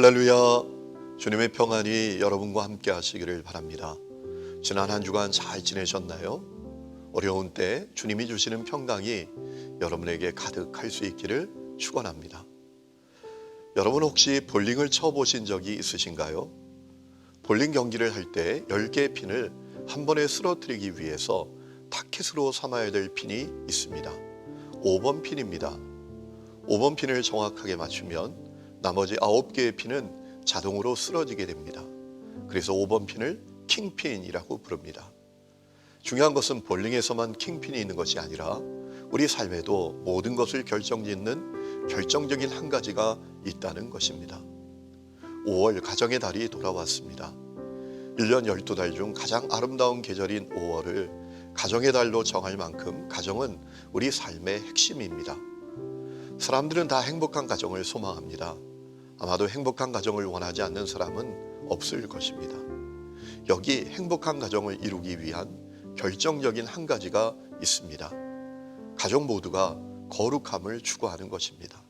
할렐루야. 주님의 평안이 여러분과 함께 하시기를 바랍니다. 지난 한 주간 잘 지내셨나요? 어려운 때 주님이 주시는 평강이 여러분에게 가득할 수 있기를 축원합니다. 여러분 혹시 볼링을 쳐 보신 적이 있으신가요? 볼링 경기를 할 때 10개의 핀을 한 번에 쓰러뜨리기 위해서 타켓으로 삼아야 될 핀이 있습니다. 5번 핀입니다. 5번 핀을 정확하게 맞추면 나머지 9개의 핀은 자동으로 쓰러지게 됩니다. 그래서 5번 핀을 킹핀이라고 부릅니다. 중요한 것은 볼링에서만 킹핀이 있는 것이 아니라 우리 삶에도 모든 것을 결정짓는 결정적인 한 가지가 있다는 것입니다. 5월 가정의 달이 돌아왔습니다. 1년 12달 중 가장 아름다운 계절인 5월을 가정의 달로 정할 만큼 가정은 우리 삶의 핵심입니다. 사람들은 다 행복한 가정을 소망합니다. 아마도 행복한 가정을 원하지 않는 사람은 없을 것입니다. 여기 행복한 가정을 이루기 위한 결정적인 한 가지가 있습니다. 가족 모두가 거룩함을 추구하는 것입니다.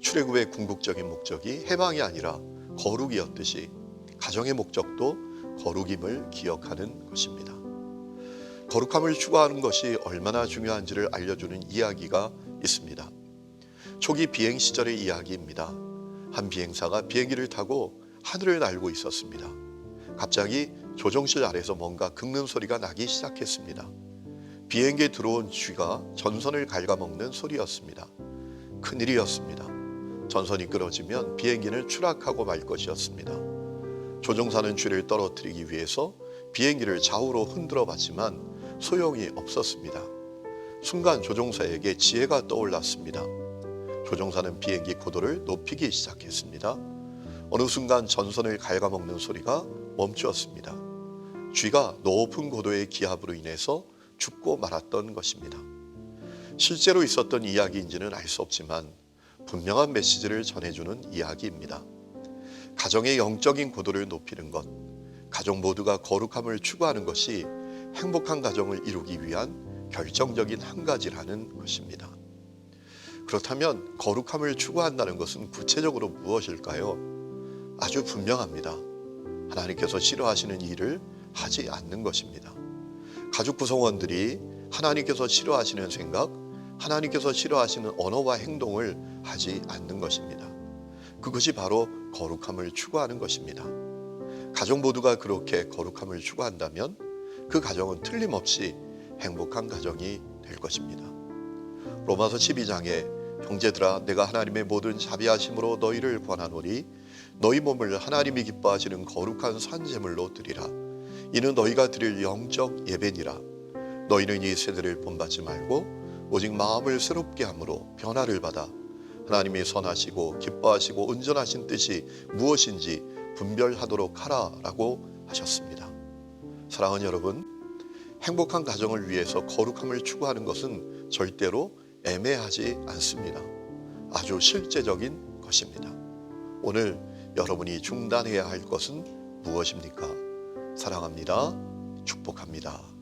출애굽의 궁극적인 목적이 해방이 아니라 거룩이었듯이 가정의 목적도 거룩임을 기억하는 것입니다. 거룩함을 추구하는 것이 얼마나 중요한지를 알려주는 이야기가 있습니다. 초기 비행 시절의 이야기입니다. 한 비행사가 비행기를 타고 하늘을 날고 있었습니다. 갑자기 조종실 아래서 뭔가 긁는 소리가 나기 시작했습니다. 비행기에 들어온 쥐가 전선을 갉아먹는 소리였습니다. 큰일이었습니다. 전선이 끊어지면 비행기는 추락하고 말 것이었습니다. 조종사는 쥐를 떨어뜨리기 위해서 비행기를 좌우로 흔들어 봤지만 소용이 없었습니다. 순간 조종사에게 지혜가 떠올랐습니다. 조종사는 비행기 고도를 높이기 시작했습니다. 어느 순간 전선을 갉아먹는 소리가 멈추었습니다. 쥐가 높은 고도의 기압으로 인해서 죽고 말았던 것입니다. 실제로 있었던 이야기인지는 알 수 없지만 분명한 메시지를 전해주는 이야기입니다. 가정의 영적인 고도를 높이는 것, 가족 모두가 거룩함을 추구하는 것이 행복한 가정을 이루기 위한 결정적인 한 가지라는 것입니다. 그렇다면 거룩함을 추구한다는 것은 구체적으로 무엇일까요? 아주 분명합니다. 하나님께서 싫어하시는 일을 하지 않는 것입니다. 가족 구성원들이 하나님께서 싫어하시는 생각, 하나님께서 싫어하시는 언어와 행동을 하지 않는 것입니다. 그것이 바로 거룩함을 추구하는 것입니다. 가족 모두가 그렇게 거룩함을 추구한다면 그 가정은 틀림없이 행복한 가정이 될 것입니다. 로마서 12장에 형제들아 내가 하나님의 모든 자비하심으로 너희를 권하노니 너희 몸을 하나님이 기뻐하시는 거룩한 산제물로 드리라 이는 너희가 드릴 영적 예배니라 너희는 이 세대를 본받지 말고 오직 마음을 새롭게 함으로 변화를 받아 하나님이 선하시고 기뻐하시고 온전하신 뜻이 무엇인지 분별하도록 하라라고 하셨습니다. 사랑하는 여러분, 행복한 가정을 위해서 거룩함을 추구하는 것은 절대로 애매하지 않습니다. 아주 실제적인 것입니다. 오늘 여러분이 중단해야 할 것은 무엇입니까? 사랑합니다. 축복합니다.